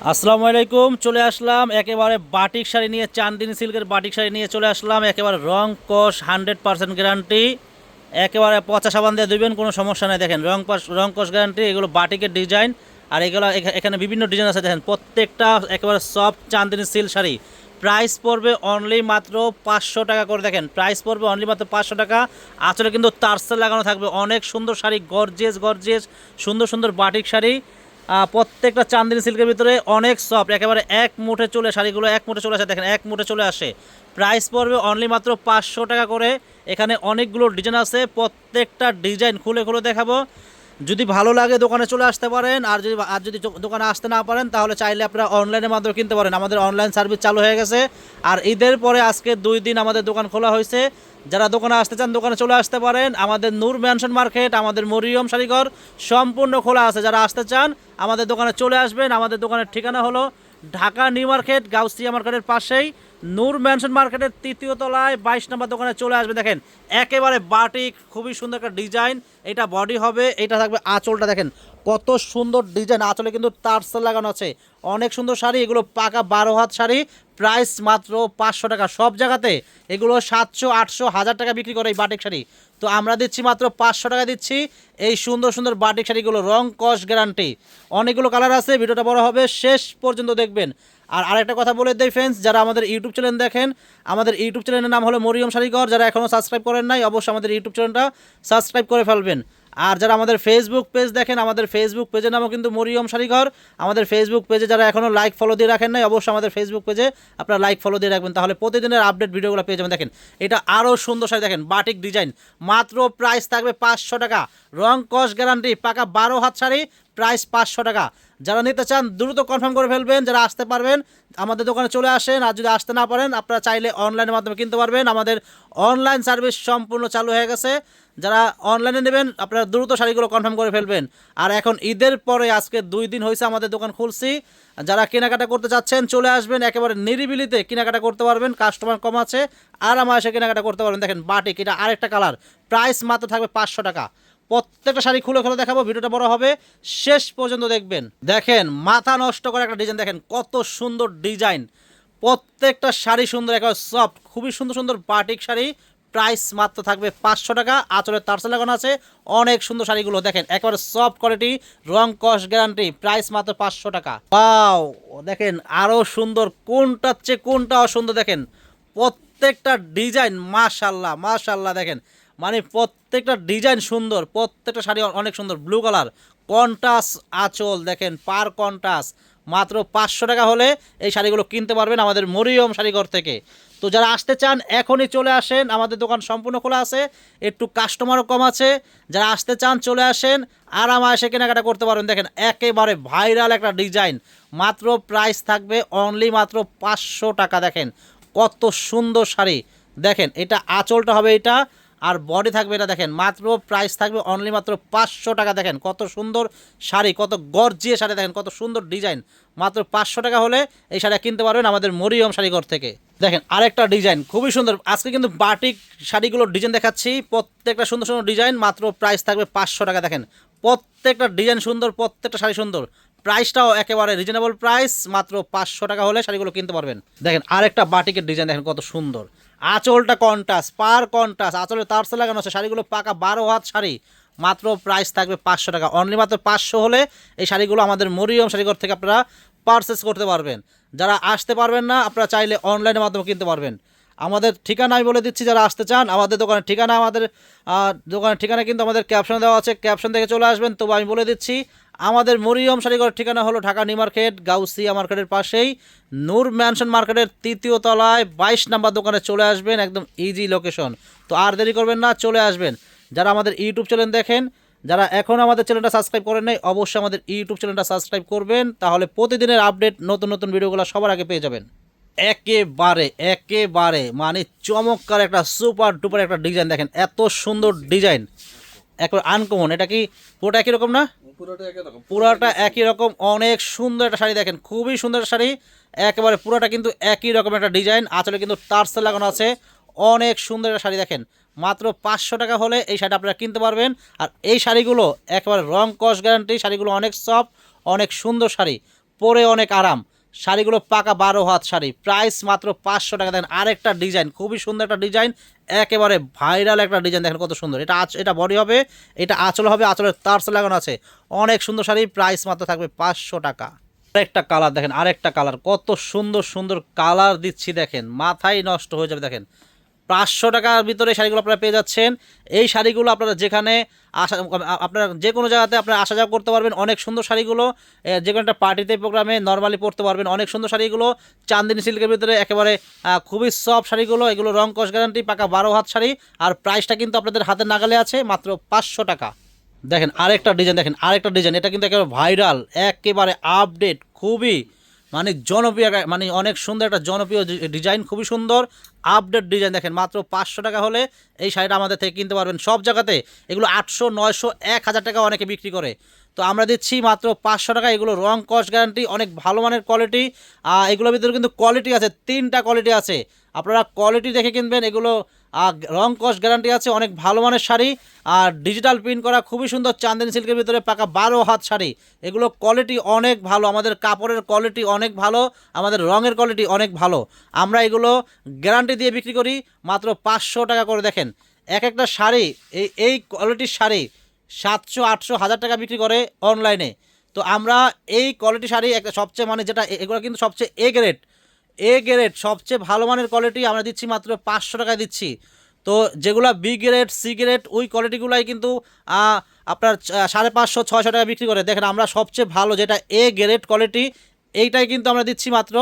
আসসালামু আলাইকুম, চলে আসলাম একেবারে বাটিক শাড়ি নিয়ে, চান্দিনী সিল্কের বাটিক শাড়ি নিয়ে চলে আসলাম, একেবারে রং কষ হান্ড্রেড পার্সেন্ট গ্যারান্টি, একেবারে পচা সাবান দিয়ে দেবেন কোনো সমস্যা নেই। দেখেন, রং কষ রং কষ গ্যারান্টি, এগুলো বাটিকের ডিজাইন, আর এগুলো এখা- এখানে বিভিন্ন ডিজাইন আছে। দেখেন, প্রত্যেকটা একেবারে soft Chandini silk sari. Price পড়বে অনলি মাত্র পাঁচশো টাকা করে। দেখেন, প্রাইস পড়বে অনলি মাত্র পাঁচশো টাকা। আসলে কিন্তু তারসেল লাগানো থাকবে। অনেক সুন্দর শাড়ি গর্জেস গর্জেস সুন্দর সুন্দর বাটিক শাড়ি। প্রত্যেকটা চান্দিনী সিল্কের ভিতরে অনেক সফট একেবারে এক মুঠে চলে শাড়িগুলো, এক মুঠে চলে আসে, দেখেন, এক মুঠে চলে আসে। প্রাইস পড়বে অনলি মাত্র পাঁচশো টাকা করে। এখানে অনেকগুলো ডিজাইন আছে, প্রত্যেকটা ডিজাইন খুলে খুলে দেখাবো। যদি ভালো লাগে দোকানে চলে আসতে পারেন, আর যদি আর যদি দোকানে আসতে না পারেন, তাহলে চাইলে আপনারা অনলাইনের মাধ্যমে কিনতে পারেন। আমাদের অনলাইন সার্ভিস চালু হয়ে গেছে। আর ঈদের পরে আজকে দুই দিন আমাদের দোকান খোলা হয়েছে। যারা দোকানে আসতে চান, দোকানে চলে আসতে পারেন। আমাদের নূর ম্যানশন মার্কেট, আমাদের মরিয়ম শাড়িঘর সম্পূর্ণ খোলা আছে। যারা আসতে চান, আমাদের দোকানে চলে আসবেন। আমাদের দোকানের ঠিকানা হলো ঢাকা নিউ মার্কেট, গাউসিয়া মার্কেটের পাশেই। নূর ম্যানশন মার্কেটের তৃতীয় তলায়, বাইশ নম্বর দোকানে চলে আসবে দেখেন, একেবারে বাটিক, খুবই সুন্দর একটা ডিজাইন। এটা বডি হবে, এটা থাকবে আঁচলটা দেখেন। কত সুন্দর ডিজাইন আঁচলে কিন্তু তারসেল লাগানো আছে। অনেক সুন্দর শাড়ি, এগুলো পাকা বারো হাত শাড়ি প্রাইস মাত্র পাঁচশো টাকা। সব জায়গাতে এগুলো সাতশো, আটশো, হাজার টাকা বিক্রি করে এই বাটিক শাড়ি। তো আমরা দিচ্ছি মাত্র পাঁচশো টাকা দিচ্ছি এই সুন্দর সুন্দর বাটিক শাড়িগুলো, রং কস গ্যারান্টি অনেকগুলো কালার আছে, ভিডিওটা বড় হবে, শেষ পর্যন্ত দেখবেন। আর আরেকটা কথা বলে দেয় ফ্রেন্ডস যারা আমাদের ইউটিউব চ্যানেল দেখেন, আমাদের ইউটিউব চ্যানেলের নাম হলো মরিয়ম শাড়িঘর। যারা এখনও সাবস্ক্রাইব করেন নাই, অবশ্যই আমাদের ইউটিউব চ্যানেলটা সাবস্ক্রাইব করে ফেলবেন। আর যারা আমাদের ফেসবুক পেজ দেখেন, আমাদের ফেসবুক পেজের নামও কিন্তু মরিয়ম শাড়িঘর আমাদের ফেসবুক পেজে যারা এখনও লাইক ফলো দিয়ে রাখেন নাই, অবশ্যই আমাদের ফেসবুক পেজে আপনারা লাইক ফলো দিয়ে রাখবেন। তাহলে প্রতিদিনের আপডেট ভিডিওগুলো পেয়ে যাবেন। দেখেন, এটা আরও সুন্দর শাড়ি দেখেন বাটিক ডিজাইন মাত্র প্রাইস থাকবে পাঁচশো টাকা। রং কস গ্যারান্টি পাকা বারো হাত শাড়ি প্রাইস পাঁচশো টাকা। যারা নিতে চান, দ্রুত কনফার্ম করে ফেলবেন। যারা আসতে পারবেন, আমাদের দোকানে চলে আসেন। আর যদি আসতে না পারেন, আপনারা চাইলে অনলাইনের মাধ্যমে কিনতে পারবেন। আমাদের অনলাইন সার্ভিস সম্পূর্ণ চালু হয়ে গেছে। যারা অনলাইনে নেবেন, আপনারা দ্রুত শাড়িগুলো কনফার্ম করে ফেলবেন। আর এখন ঈদের পরে আজকে দুই দিন হয়েছে আমাদের দোকান খুলছি। যারা কেনাকাটা করতে চাচ্ছেন, চলে আসবেন একেবারে নিরিবিলিতে কেনাকাটা করতে পারবেন কাস্টমার কম আছে আরামাসে কেনাকাটা করতে পারবেন। দেখেন, বাটিক, এটা আরেকটা কালার প্রাইস মাত্র থাকবে পাঁচশো টাকা। প্রত্যেকটা শাড়ি খুলে খুলে দেখাবো, ভিডিওটা বড় হবে। শেষ পর্যন্ত দেখবেন। দেখেন, মাথা নষ্ট করে একটা ডিজাইন দেখেন, কত সুন্দর ডিজাইন প্রত্যেকটা শাড়ি সুন্দর, একেবারে সফট খুবই সুন্দর সুন্দর বাটিক শাড়ি। প্রাইস মাত্র থাকবে পাঁচশো টাকা। আঁচলের তারসা লাগানো আছে। অনেক সুন্দর শাড়িগুলো দেখেন, একেবারে সফট কোয়ালিটি রং কস গ্যারান্টি প্রাইস মাত্র পাঁচশো টাকা। পাও দেখেন আরও সুন্দর কোনটার চেয়ে কোনটা অসুন্দর দেখেন। প্রত্যেকটা ডিজাইন মাশাল্লাহ মাশাল্লাহ দেখেন। মানে প্রত্যেকটা ডিজাইন সুন্দর, প্রত্যেকটা শাড়ি অনেক সুন্দর ব্লু কালার কন্টাস আঁচল দেখেন, পার কন্টাস মাত্র পাঁচশো টাকা হলে এই শাড়িগুলো কিনতে পারবেন আমাদের মরিয়ম শাড়িঘর থেকে। তো যারা আসতে চান, এখনই চলে আসেন। আমাদের দোকান সম্পূর্ণ খোলা আছে, একটু কাস্টমারও কম আছে। যারা আসতে চান, চলে আসেন। আরামাসে কেনাকাটা করতে পারবেন। দেখেন, একেবারে ভাইরাল একটা ডিজাইন মাত্র প্রাইস থাকবে অনলি মাত্র পাঁচশো টাকা। দেখেন, কত সুন্দর শাড়ি। দেখেন, এটা আঁচলটা হবে এটা আর বডি থাকবে এটা দেখেন, মাত্র প্রাইস থাকবে অনলি মাত্র পাঁচশো টাকা। দেখেন, কত সুন্দর শাড়ি, কত গর্জিয়ে শাড়ি, দেখেন, কত সুন্দর ডিজাইন মাত্র পাঁচশো টাকা হলে এই শাড়ি কিনতে পারবেন আমাদের মরিয়ম শাড়িঘর থেকে। দেখেন, আরেকটা ডিজাইন খুবই সুন্দর। আজকে কিন্তু বাটিক শাড়িগুলোর ডিজাইন দেখাচ্ছি। প্রত্যেকটা সুন্দর সুন্দর ডিজাইন মাত্র প্রাইস থাকবে পাঁচশো টাকা। দেখেন, প্রত্যেকটা ডিজাইন সুন্দর, প্রত্যেকটা শাড়ি সুন্দর। প্রাইসটাও একেবারে রিজনেবল প্রাইস মাত্র পাঁচশো টাকা হলে শাড়িগুলো কিনতে পারবেন। দেখেন, আরেকটা বাটিকের ডিজাইন দেখেন কত সুন্দর। আঁচলটা কন্টাস পার কন্টাস আঁচলে তারসে লাগানো আছে শাড়িগুলো পাকা বারো হাত শাড়ি, মাত্র প্রাইস থাকবে পাঁচশো টাকা। অনলি মাত্র পাঁচশো হলে এই শাড়িগুলো আমাদের মরিয়ম শাড়িঘর থেকে আপনারা পারচেস করতে পারবেন। যারা আসতে পারবেন না, আপনারা চাইলে অনলাইনের মাধ্যমে কিনতে পারবেন। আমাদের ঠিকানা আমি বলে দিচ্ছি, যারা আসতে চান, আমাদের দোকানের ঠিকানা আমাদের দোকানের ঠিকানা কিন্তু আমাদের ক্যাপশন দেওয়া আছে। ক্যাপশন থেকে চলে আসবেন, তবু আমি বলে দিচ্ছি আমাদের মরিয়ম শাড়িঘর ঠিকানা হলো ঢাকা নিউ মার্কেট, গাউসিয়া মার্কেটের পাশেই। নূর ম্যানশন মার্কেটের তৃতীয় তলায় বাইশ নাম্বার দোকানে চলে আসবেন, একদম ইজি লোকেশন তো আর দেরি করবেন না, চলে আসবেন। যারা আমাদের ইউটিউব চ্যানেল দেখেন, যারা এখন আমাদের চ্যানেলটা সাবস্ক্রাইব করেন নাই, অবশ্যই আমাদের ইউটিউব চ্যানেলটা সাবস্ক্রাইব করবেন, তাহলে প্রতিদিনের আপডেট নতুন নতুন ভিডিওগুলো সবার আগে পেয়ে যাবেন। একেবারে একেবারে মানে চমৎকার একটা সুপার ডুপার একটা ডিজাইন দেখেন, এত সুন্দর ডিজাইন একবার আনকমন এটা কি পুরোটা একই রকম না? পুরোটা একই রকম। অনেক সুন্দর একটা শাড়ি দেখেন খুবই সুন্দর একটা শাড়ি একেবারে পুরোটা কিন্তু একই রকম একটা ডিজাইন আঁচলে কিন্তু টার্সেল লাগানো আছে অনেক সুন্দর একটা শাড়ি দেখেন মাত্র পাঁচশো টাকা হলে এই শাড়ি আপনারা কিনতে পারবেন আর এই শাড়িগুলো একেবারে রং কস গ্যারান্টি শাড়িগুলো অনেক সফট অনেক সুন্দর শাড়ি পরে অনেক আরাম শাড়িগুলো পাকা বারো হাত শাড়ি। প্রাইস মাত্র পাঁচশো টাকা। দেখেন আরেকটা ডিজাইন, খুবই সুন্দর একটা ডিজাইন, একেবারে ভাইরাল একটা ডিজাইন, দেখেন কত সুন্দর। এটা আঁচ, এটা বডি হবে, এটা আঁচল হবে, আঁচলের তার্স লাগানো আছে। অনেক সুন্দর শাড়ি, প্রাইস মাত্র থাকবে পাঁচশো টাকা। আরেকটা কালার দেখেন, আরেকটা কালার, কত সুন্দর সুন্দর কালার দিচ্ছি দেখেন, মাথায় নষ্ট হয়ে যাবে দেখেন। পাঁচশো টাকার ভিতরে শাড়িগুলো আপনারা পেয়ে যাচ্ছেন। এই শাড়িগুলো আপনারা যেখানে আসা, আপনারা যে কোনো জায়গাতে আপনারা আসা যাওয়া করতে পারবেন। অনেক সুন্দর শাড়িগুলো যে কোনো একটা পার্টিতে, প্রোগ্রামে নর্মালি পরতে পারবেন। অনেক সুন্দর শাড়িগুলো চান্দিনী সিল্কের ভিতরে একেবারে খুবই সফট শাড়িগুলো, এগুলো রং কস গ্যারান্টি পাকা বারো হাত শাড়ি। আর প্রাইসটা কিন্তু আপনাদের হাতের নাগালে আছে, মাত্র পাঁচশো টাকা। দেখেন আরেকটা ডিজাইন দেখেন আরেকটা ডিজাইন এটা কিন্তু একেবারে ভাইরাল একেবারে আপডেট খুবই মানে জনপ্রিয় মানে অনেক সুন্দর একটা জনপ্রিয় ডিজাইন, খুবই সুন্দর। আপডেট ডিজাইন দেখেন, মাত্র পাঁচশো টাকা হলে এই শাড়িটা আমাদের থেকে কিনতে পারবেন। সব জায়গাতে এগুলো আটশো, নয়শো, এক হাজার টাকা অনেকে বিক্রি করে। তো আমরা দিচ্ছি মাত্র পাঁচশো টাকা। এগুলো রং কস্ট গ্যারান্টি অনেক ভালো মানের কোয়ালিটি এগুলোর ভিতরে কিন্তু কোয়ালিটি আছে, তিনটা কোয়ালিটি আছে। আপনারা কোয়ালিটি দেখে কিনবেন। এগুলো আহ, রং কস গ্যারান্টি আছে অনেক ভালো মানের শাড়ি। আর ডিজিটাল প্রিন্ট করা খুবই সুন্দর চান্দেনি সিল্কের ভিতরে পাকা বারো হাত শাড়ি। এগুলো কোয়ালিটি অনেক ভালো আমাদের কাপড়ের কোয়ালিটি অনেক ভালো আমাদের রঙের কোয়ালিটি অনেক ভালো। আমরা এগুলো গ্যারান্টি দিয়ে বিক্রি করি মাত্র পাঁচশো টাকা করে। দেখেন এক একটা শাড়ি এই এই কোয়ালিটির শাড়ি সাতশো আটশো হাজার টাকা বিক্রি করে অনলাইনে তো আমরা এই কোয়ালিটি শাড়ি একটা সবচেয়ে মানে যেটা এগুলো কিন্তু সবচেয়ে এ গ্রেড এ গ্রেড সবচেয়ে ভালো মানের কোয়ালিটি আমরা দিচ্ছি মাত্র পাঁচশো টাকায় দিচ্ছি। তো যেগুলো বি গ্রেড সি গ্রেড ওই কোয়ালিটিগুলাই কিন্তু আপনার সাড়ে পাঁচশো, ছয়শো টাকা বিক্রি করে। দেখেন আমরা সবচেয়ে ভালো যেটা এ গ্রেড কোয়ালিটি এইটাই কিন্তু আমরা দিচ্ছি মাত্র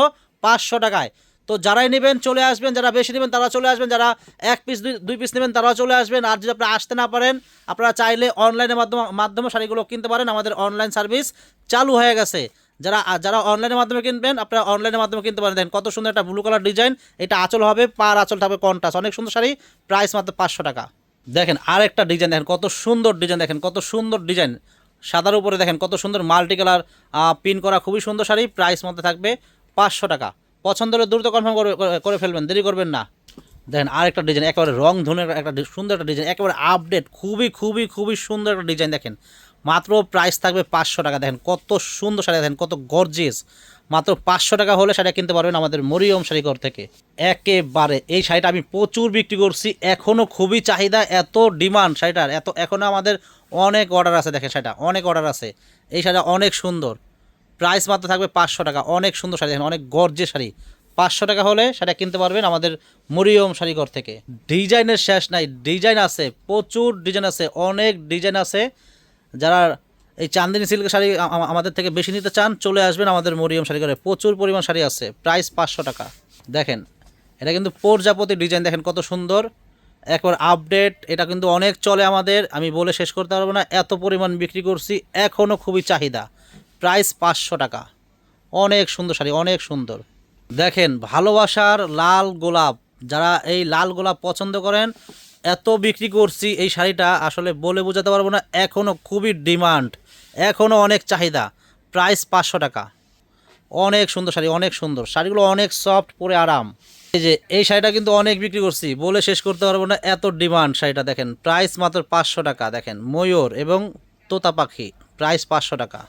পাঁচশো টাকায়। তো যারাই নেবেন, চলে আসবেন, যারা বেশি নেবেন, তারা চলে আসবেন। যারা এক পিস দুই পিস নেবেন, তারাও চলে আসবেন। আর যদি আপনারা আসতে না পারেন, আপনারা চাইলে অনলাইনের মাধ্যমে মাধ্যমে শাড়িগুলো কিনতে পারেন। আমাদের অনলাইন সার্ভিস চালু হয়ে গেছে। যারা যারা অনলাইনের মাধ্যমে কিনবেন, আপনারা অনলাইনের মাধ্যমে কিনতে পারেন। দেখেন, কত সুন্দর একটা ব্লু কালার ডিজাইন এটা আঁচল হবে, পার আঁচল থাকবে কন্টাস অনেক সুন্দর শাড়ি প্রাইস মাত্র পাঁচশো টাকা। দেখেন, আরেকটা ডিজাইন দেখেন, কত সুন্দর ডিজাইন দেখেন, কত সুন্দর ডিজাইন সাদার উপরে দেখেন, কত সুন্দর মাল্টি কালার পিন করা খুবই সুন্দর শাড়ি প্রাইস মধ্যে থাকবে পাঁচশো টাকা। পছন্দ হলে দ্রুত কনফার্ম করে ফেলবেন, দেরি করবেন না। দেখেন, আরেকটা ডিজাইন একেবারে রং ধনের একটা সুন্দর একটা ডিজাইন একেবারে আপডেট খুবই খুবই খুবই সুন্দর একটা ডিজাইন দেখেন। মাত্র প্রাইস থাকবে পাঁচশো টাকা। দেখেন কত সুন্দর শাড়ি, দেখেন কত গর্জিয়াস মাত্র পাঁচশো টাকা হলে শাড়িটা কিনতে পারবেন আমাদের মরিয়ম শাড়িঘর থেকে। একেবারে এই শাড়িটা আমি প্রচুর বিক্রি করছি এখনও খুবই চাহিদা, এত ডিমান্ড শাড়িটার, এত এখনও আমাদের অনেক অর্ডার আছে, দেখেন শাড়িটা, অনেক অর্ডার আছে। এই শাড়িটা অনেক সুন্দর। প্রাইস মাত্র থাকবে পাঁচশো টাকা, অনেক সুন্দর শাড়ি, দেখেন অনেক গর্জে শাড়ি। পাঁচশো টাকা হলে সেটা কিনতে পারবেন আমাদের মরিয়ম শাড়িঘর থেকে। ডিজাইনের শেষ নাই, ডিজাইন আছে, প্রচুর ডিজাইন আছে, অনেক ডিজাইন আছে। যারা এই চান্দিনী সিল্কের শাড়ি আমাদের থেকে বেশি নিতে চান, চলে আসবেন আমাদের মরিয়ম শাড়ি শাড়িঘরে প্রচুর পরিমাণ শাড়ি আছে, প্রাইস পাঁচশো টাকা। দেখেন, এটা কিন্তু প্রজাপতি ডিজাইন, দেখেন কত সুন্দর। একবার আপডেট, এটা কিন্তু অনেক চলে আমাদের, আমি বলে শেষ করতে পারব না। এত পরিমাণ বিক্রি করছি এখনও খুবই চাহিদা। প্রাইস পাঁচশো টাকা। অনেক সুন্দর শাড়ি, অনেক সুন্দর। দেখেন, ভালোবাসার লাল গোলাপ, যারা এই লাল গোলাপ পছন্দ করেন এত বিক্রি করছি এই শাড়িটা আসলে বলে বোঝাতে পারব না এখনও খুবই ডিমান্ড এখনও অনেক চাহিদা, প্রাইস পাঁচশো টাকা। অনেক সুন্দর শাড়ি, অনেক সুন্দর। শাড়িগুলো অনেক সফট পরে আরাম। এই যে, এই শাড়িটা কিন্তু অনেক বিক্রি করছি, বলে শেষ করতে পারব না, এত ডিমান্ড শাড়িটা দেখেন। প্রাইস মাত্র পাঁচশো টাকা, দেখেন, ময়ূর এবং তোতা পাখি, প্রাইস পাঁচশো টাকা।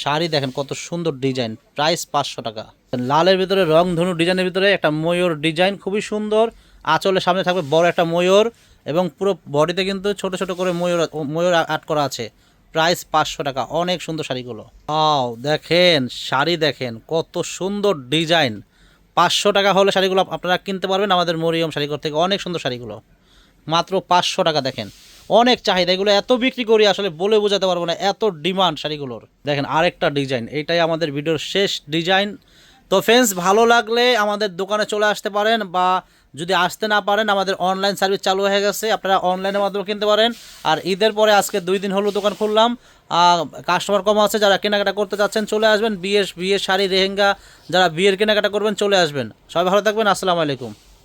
শাড়ি দেখেন কত সুন্দর ডিজাইন, প্রাইস পাঁচশো টাকা। লালের ভিতরে রং ধনু ডিজাইনের ভিতরে একটা ময়ূর ডিজাইন, খুবই সুন্দর। আঁচলের সামনে থাকবে বড় একটা ময়ূর এবং পুরো বডিতে কিন্তু ছোট ছোট করে ময়ূর ময়ূর আর্ট করা আছে। প্রাইস পাঁচশো টাকা। অনেক সুন্দর শাড়িগুলো। আও দেখেন, শাড়ি দেখেন, কত সুন্দর ডিজাইন। পাঁচশো টাকা হলে শাড়িগুলো আপনারা কিনতে পারবেন আমাদের মরিয়ম শাড়িঘর থেকে। অনেক সুন্দর শাড়িগুলো। মাত্র পাঁচশো টাকা দেখেন। অনেক চাহিদা। এগুলো এত বিক্রি করি আসলে বলে বোঝাতে পারব না। এত ডিমান্ড শাড়িগুলোর। দেখেন আরেকটা ডিজাইন। এটাই আমাদের ভিডিওর শেষ ডিজাইন। তো ফ্রেন্ডস ভালো লাগলে আমাদের দোকানে চলে আসতে পারেন বা যদি আসতে না পারেন, আমাদের অনলাইন সার্ভিস চালু হয়ে গেছে, আপনারা অনলাইনের মাধ্যমে কিনতে পারেন। আর ঈদের পরে আজকে দুই দিন হলো দোকান খুললাম। কাস্টমার কম আছে, যারা কেনাকাটা করতে চাচ্ছেন চলে আসবেন। বিয়ের বিয়ের শাড়ি রেহেঙ্গা যারা বিয়ের কেনাকাটা করবেন, চলে আসবেন। সবাই ভালো থাকবেন, আসসালামু আলাইকুম।